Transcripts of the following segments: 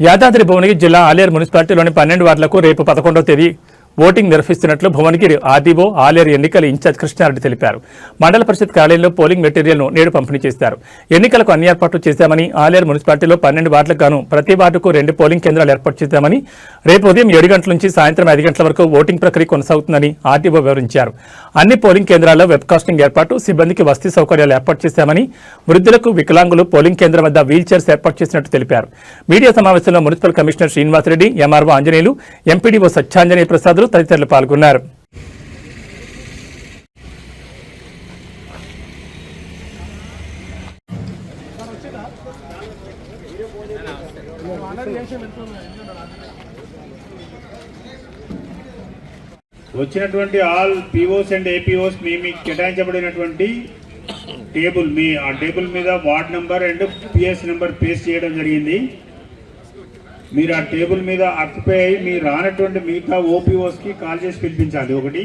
యాదాద్రి భువనగిరి జిల్లా ఆలేరు మున్సిపాలిటీలోని పన్నెండు వార్డులకు రేపు పదకొండవ తేదీ ఓటింగ్ నిర్వహిస్తున్నట్లు భువనగిరి ఆర్డీఓ ఆలేరు ఎన్నికల ఇన్ఛార్జ్ కృష్ణారెడ్డి తెలిపారు. మండల పరిషత్ కార్యాలయంలో పోలింగ్ మెటీరియల్ను నేడు పంపిణీ చేశారు. ఎన్నికలకు అన్ని ఏర్పాట్లు చేశామని ఆలేరు మున్సిపాలిటీలో పన్నెండు వార్డులకు గాను ప్రతి వార్డుకు రెండు పోలింగ్ కేంద్రాలు ఏర్పాటు చేశామని రేపు ఉదయం ఏడు గంటల నుంచి సాయంత్రం ఐదు గంటల వరకు ఓటింగ్ ప్రక్రియ కొనసాగుతుందని ఆర్డీఓ వివరించారు. అన్ని పోలింగ్ కేంద్రాల్లో వెబ్ కాస్టింగ్ ఏర్పాటు సిబ్బందికి వసతి సౌకర్యాలు ఏర్పాటు చేశామని వృద్ధులకు వికలాంగులు పోలింగ్ కేంద్రం వద్ద వీల్ చైర్స్ ఏర్పాటు చేసినట్టు తెలిపారు. మీడియా సమావేశంలో municipal commissioner Srinivasareddy MRO Anjaneyulu MPDO Satyanjaneya ప్రసాదులు తదితరులు పాల్గొన్నారు. వచ్చినటువంటి ఆల్ పిఓస్ అండ్ ఏపీఓస్ మీ మీకు కేటాయించబడినటువంటి టేబుల్ మీ ఆ టేబుల్ మీద ward number and PS number paste చేయడం జరిగింది. మీరు ఆ టేబుల్ మీద ఆక్యుపై అయ్యి మీరు రానటువంటి మిగతా ఓపీఓస్కి కాల్ చేసి పిలిపించాలి. ఒకటి.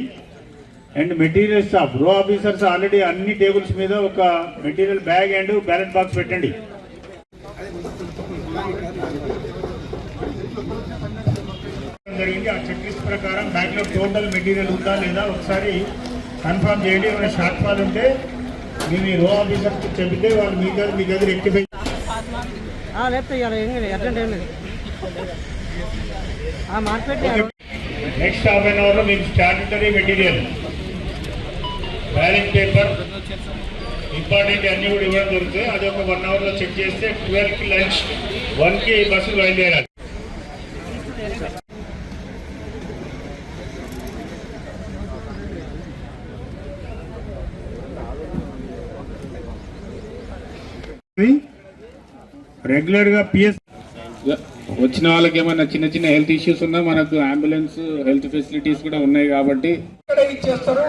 అండ్ మెటీరియల్ స్టాఫ్ రో ఆఫీసర్స్ ఆల్రెడీ అన్ని టేబుల్స్ మీద ఒక material bag and ballot box పెట్టండి. జరిగింది. ఆ చెక్ లిస్ట్ ప్రకారం బ్యాగ్లో టోటల్ మెటీరియల్ ఉందా లేదా ఒకసారి కన్ఫర్మ్ చేయండి. ఏమైనా షార్ట్ ఫాల్ ఉంటే మేము ఈ రో ఆఫీసర్ చెబితే వాళ్ళు మీ దగ్గర మీ దగ్గర రెక్టిఫై లేకపోతే నెక్స్ట్ హాఫ్ అన్ అవర్లో మీకు statutory material ballot paper important అన్ని కూడా ఇవ్వడం దొరుకుతాయి అది ఒక వన్ అవర్లో చెక్ చేస్తే ట్వెల్వ్కి లంచ్ వన్కి బస్సులు బయలుదేరాలి. రెగ్యులర్గా పిఎస్ వచ్చిన వాళ్ళకి ఏమైనా చిన్న చిన్న హెల్త్ ఇష్యూస్ ఉన్నా మనకు అంబులెన్స్ హెల్త్ ఫెసిలిటీస్ కూడా ఉన్నాయి కాబట్టి. ఇక్కడ ఇచ్చేస్తారు.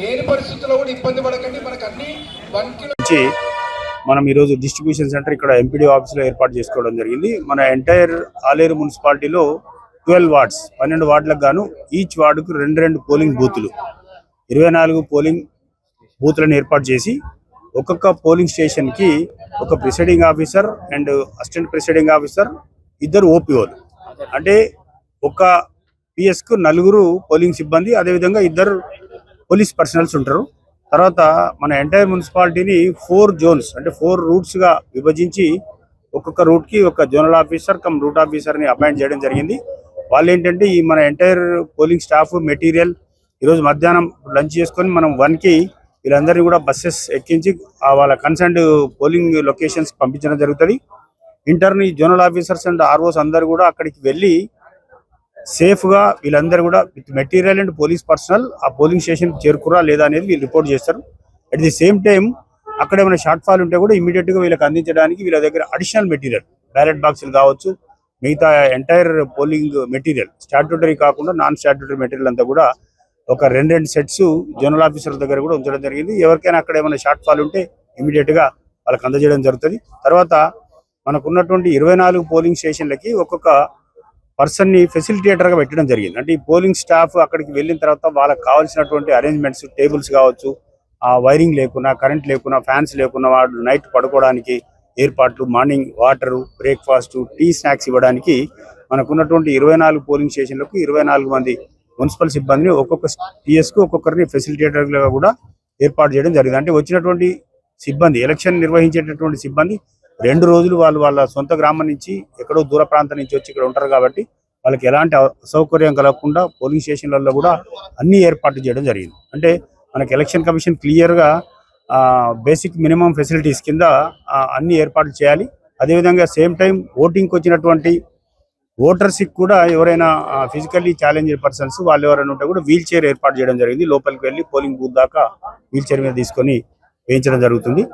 లేని పరిస్థితుల్లో కూడా ఇబ్బంది పడకండి. మనకు అన్ని వన్ కిలో నుంచి మనం ఈరోజు డిస్ట్రిబ్యూషన్ సెంటర్ ఇక్కడ ఎంపీడీ ఆఫీస్లో ఏర్పాటు చేసుకోవడం జరిగింది. మన ఎంటైర్ ఆలేరు మున్సిపాలిటీలో ట్వెల్వ్ వార్డ్స్ పన్నెండు వార్డులకు గాను ఈచ్ వార్డుకు రెండు రెండు పోలింగ్ బూతులు ఇరవై నాలుగు పోలింగ్ బూత్లను ఏర్పాటు చేసి ఒక్కొక్క పోలింగ్ స్టేషన్కి ఒక presiding officer and assistant presiding officer ఇద్దరు ఓపీఓలు అంటే ఒక పిఎస్కు నలుగురు పోలింగ్ సిబ్బంది అదేవిధంగా ఇద్దరు పోలీస్ పర్సనల్స్ ఉంటారు. తర్వాత మన ఎంటైర్ మున్సిపాలిటీని ఫోర్ జోన్స్ అంటే ఫోర్ రూట్స్గా విభజించి ఒక్కొక్క రూట్కి ఒక జోనల్ ఆఫీసర్ కమ్ రూట్ ఆఫీసర్ని అపాయింట్ చేయడం జరిగింది. వాళ్ళు ఏంటంటే ఈ మన ఎంటైర్ పోలింగ్ స్టాఫ్ మెటీరియల్ ఈరోజు మధ్యాహ్నం లంచ్ చేసుకొని మనం వన్కి వీళ్ళందరినీ కూడా బస్సెస్ ఎక్కించి వాళ్ళ కన్సర్న్డ్ పోలింగ్ లొకేషన్స్ పంపించడం జరుగుతుంది. ఇంటర్ని జోనల్ ఆఫీసర్స్ అండ్ ఆర్ఓస్ అందరు కూడా అక్కడికి వెళ్ళి సేఫ్గా వీళ్ళందరూ కూడా with material and police personnel ఆ పోలింగ్ స్టేషన్ చేరుకురా లేదా అనేది వీళ్ళు రిపోర్ట్ చేస్తారు. అట్ ది సేమ్ టైం అక్కడ ఏమైనా షార్ట్ ఫాల్ ఉంటే కూడా ఇమీడియట్గా వీళ్ళకి అందించడానికి వీళ్ళ దగ్గర అడిషనల్ మెటీరియల్ బ్యాలెట్ బాక్సులు కావచ్చు మిగతా ఎంటైర్ పోలింగ్ మెటీరియల్ స్టాట్యూటరీ కాకుండా నాన్ స్టాట్యూటరీ మెటీరియల్ అంతా కూడా ఒక రెండు రెండు సెట్స్ జోనల్ ఆఫీసర్ దగ్గర కూడా ఉంచడం జరిగింది. ఎవరికైనా అక్కడ ఏమైనా షార్ట్ ఫాల్ ఉంటే ఇమీడియట్గా వాళ్ళకి అందజేయడం జరుగుతుంది. తర్వాత మనకున్నటువంటి ఇరవై నాలుగు పోలింగ్ స్టేషన్లకి ఒక్కొక్క పర్సన్ని గా పెట్టడం జరిగింది. అంటే ఈ పోలింగ్ స్టాఫ్ అక్కడికి వెళ్ళిన తర్వాత వాళ్ళకి కావాల్సినటువంటి అరేంజ్మెంట్స్ టేబుల్స్ కావచ్చు ఆ వైరింగ్ లేకున్నా కరెంట్ లేకున్నా ఫ్యాన్స్ లేకున్నా వాళ్ళు నైట్ పడుకోవడానికి ఏర్పాట్లు morning water breakfast tea snacks ఇవ్వడానికి మనకున్నటువంటి ఇరవై నాలుగు పోలింగ్ స్టేషన్లకు ఇరవై నాలుగు మంది మున్సిపల్ సిబ్బందిని ఒక్కొక్క పిఎస్కు ఒక్కొక్కరిని ఫెసిలిటేటర్గా కూడా ఏర్పాటు చేయడం జరిగింది. అంటే వచ్చినటువంటి సిబ్బంది ఎలక్షన్ నిర్వహించేటటువంటి సిబ్బంది రెండు రోజులు వాళ్ళు వాళ్ళ సొంత గ్రామం నుంచి ఎక్కడో దూర ప్రాంతం నుంచి వచ్చి ఇక్కడ ఉంటారు కాబట్టి వాళ్ళకి ఎలాంటి అసౌకర్యం కలగకుండా పోలింగ్ స్టేషన్లలో కూడా అన్ని ఏర్పాట్లు చేయడం జరిగింది. అంటే మనకి ఎలక్షన్ కమిషన్ క్లియర్గా బేసిక్ మినిమం ఫెసిలిటీస్ కింద అన్ని ఏర్పాట్లు చేయాలి. అదేవిధంగా సేమ్ టైం ఓటింగ్కి వచ్చినటువంటి ఓటర్స్ కూడా ఎవరైనా ఫిజికల్లీ ఛాలెంజ్ పర్సన్స్ వాళ్ళు ఎవరైనా ఉంటే కూడా వీల్ చైర్ ఏర్పాటు చేయడం జరిగింది. లోపలికి వెళ్ళి పోలింగ్ బూత్ దాకా వీల్ చైర్ మీద తీసుకొని వేయించడం జరుగుతుంది.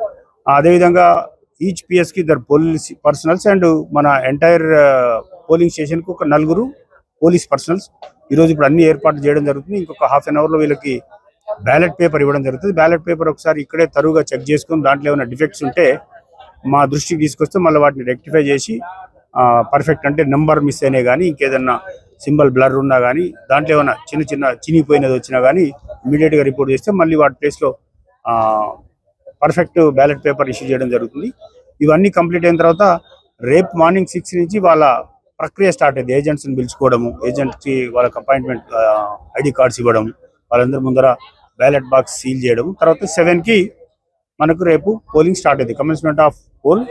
అదేవిధంగా ఈచ్ పిఎస్కి ఇద్దరు పోలీస్ పర్సనల్స్ అండ్ మన ఎంటైర్ పోలింగ్ స్టేషన్కి ఒక నలుగురు పోలీస్ పర్సనల్స్ ఈ రోజు ఇప్పుడు అన్ని ఏర్పాట్లు చేయడం జరుగుతుంది. ఇంకొక హాఫ్ అన్ అవర్లో వీళ్ళకి బ్యాలెట్ పేపర్ ఇవ్వడం జరుగుతుంది. బ్యాలెట్ పేపర్ ఒకసారి ఇక్కడే తరువుగా చెక్ చేసుకుని దాంట్లో ఏమైనా డిఫెక్ట్స్ ఉంటే మా దృష్టికి తీసుకొస్తే మళ్ళీ వాటిని రెక్టిఫై చేసి పర్ఫెక్ట్ అంటే నెంబర్ మిస్ అయినా కానీ ఇంకేదన్నా సింబల్ బ్లర్ ఉన్నా కానీ దాంట్లో ఏమైనా చిన్న చిన్న చినిగిపోయినది వచ్చినా కానీ ఇమీడియట్గా రిపోర్ట్ చేస్తే మళ్ళీ వాటి ప్లేస్లో పర్ఫెక్ట్ బ్యాలెట్ పేపర్ ఇష్యూ చేయడం జరుగుతుంది. ఇవన్నీ కంప్లీట్ అయిన తర్వాత రేపు మార్నింగ్ సిక్స్ నుంచి వాళ్ళ ప్రక్రియ స్టార్ట్ అయింది. ఏజెంట్స్ని పిలుచుకోవడము ఏజెంట్కి వాళ్ళకి అపాయింట్మెంట్ ఐడి కార్డ్స్ ఇవ్వడం వాళ్ళందరి ముందర బ్యాలెట్ బాక్స్ సీల్ చేయడం తర్వాత సెవెన్కి మనకు రేపు పోలింగ్ స్టార్ట్ అయింది. కమెన్స్మెంట్ ఆఫ్ పోల్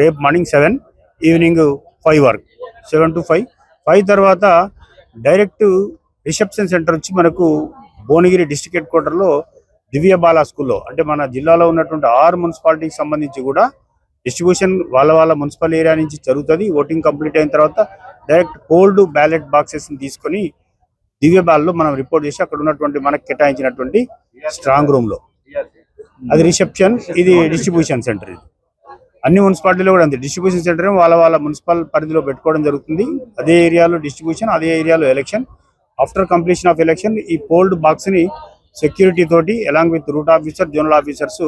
రేపు మార్నింగ్ సెవెన్ ఈవినింగ్ ఫైవ్ వరకు. Seven to five. ఫైవ్ తర్వాత డైరెక్ట్ రిసెప్షన్ సెంటర్ వచ్చి మనకు భువనగిరి డిస్ట్రిక్ట్ హెడ్ క్వార్టర్లో దివ్య బాల స్కూల్లో అంటే మన జిల్లాలో ఉన్నటువంటి ఆరు మున్సిపాలిటీకి సంబంధించి కూడా డిస్ట్రిబ్యూషన్ వాళ్ళ వాళ్ళ మున్సిపల్ ఏరియా నుంచి జరుగుతుంది. ఓటింగ్ కంప్లీట్ అయిన తర్వాత డైరెక్ట్ కోల్డ్ బ్యాలెట్ బాక్సెస్ తీసుకొని దివ్య బాల్లో మనం రిపోర్ట్ చేసి అక్కడ ఉన్నటువంటి మనకు కేటాయించినటువంటి స్ట్రాంగ్ రూమ్లో అది రిసెప్షన్ ఇది డిస్ట్రిబ్యూషన్ సెంటర్ ఇది. అన్ని మున్సిపాలిటీలో కూడా అంతే. డిస్ట్రిబ్యూషన్ సెంటర్ వాళ్ళ వాళ్ళ మున్సిపల్ పరిధిలో పెట్టుకోవడం జరుగుతుంది. అదే ఏరియాలో డిస్ట్రిబ్యూషన్ అదే ఏరియాలో election. After completion of election ఈ పోల్డ్ బాక్స్ని సెక్యూరిటీ తోటి along with route officer zonal officers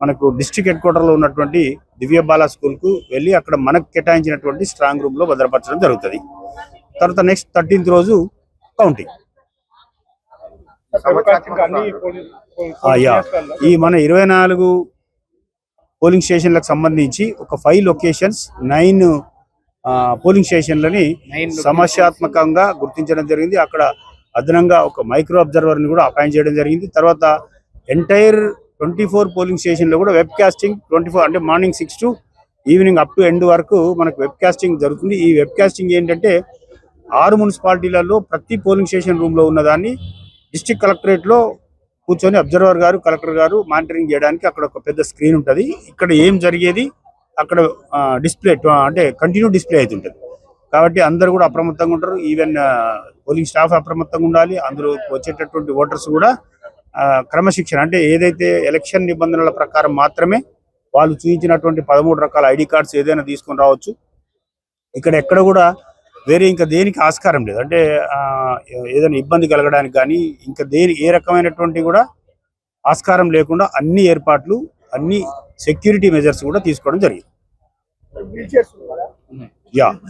మనకు డిస్ట్రిక్ట్ హెడ్ క్వార్టర్లో ఉన్నటువంటి దివ్య బాలా స్కూల్కు వెళ్ళి అక్కడ మనకు కేటాయించినటువంటి స్ట్రాంగ్ రూమ్లో భద్రపరచడం జరుగుతుంది. తర్వాత నెక్స్ట్ థర్టీన్త్ రోజు కౌంటింగ్ ఈ మన ఇరవై నాలుగు పోలింగ్ స్టేషన్లకు సంబంధించి ఒక ఫైవ్ లొకేషన్స్ నైన్ పోలింగ్ స్టేషన్లని సమస్యాత్మకంగా గుర్తించడం జరిగింది. అక్కడ అదనంగా ఒక మైక్రో అబ్జర్వర్ని కూడా అపాయింట్ చేయడం జరిగింది. తర్వాత ఎంటైర్ ట్వంటీ ఫోర్ పోలింగ్ స్టేషన్లో కూడా వెబ్ కాస్టింగ్ ట్వంటీ ఫోర్ అంటే morning six to evening up to end వరకు మనకు వెబ్ కాస్టింగ్ జరుగుతుంది. ఈ వెబ్ కాస్టింగ్ ఏంటంటే ఆరు మున్సిపాలిటీలలో ప్రతి పోలింగ్ స్టేషన్ రూమ్లో ఉన్నదాన్ని డిస్ట్రిక్ట్ కలెక్టరేట్లో కూర్చొని అబ్జర్వర్ గారు కలెక్టర్ గారు మానిటరింగ్ చేయడానికి అక్కడ ఒక పెద్ద స్క్రీన్ ఉంటది. ఇక్కడ ఏం జరిగేది? అక్కడ డిస్ప్లే అంటే కంటిన్యూ డిస్ప్లే అవుతుంటుంది కాబట్టి అందరు కూడా అప్రమత్తంగా ఉంటారు. ఈవెన్ పోలింగ్ స్టాఫ్ అప్రమత్తంగా ఉండాలి. అందులో వచ్చేటటువంటి ఓటర్స్ కూడా క్రమశిక్షణ. అంటే ఏదైతే ఎలక్షన్ నిబంధనల ప్రకారం మాత్రమే వాళ్ళు చూపించినటువంటి పదమూడు రకాల ఐడి కార్డ్స్ ఏదైనా తీసుకొని రావచ్చు. ఇక్కడ ఎక్కడ కూడా వేరే ఇంకా దేనికి ఆస్కారం లేదు. అంటే ఏదైనా ఇబ్బంది కలగడానికి కానీ ఇంకా దేని ఏ రకమైనటువంటి కూడా ఆస్కారం లేకుండా అన్ని ఏర్పాట్లు అన్ని సెక్యూరిటీ మెజర్స్ కూడా తీసుకోవడం జరిగింది. యా.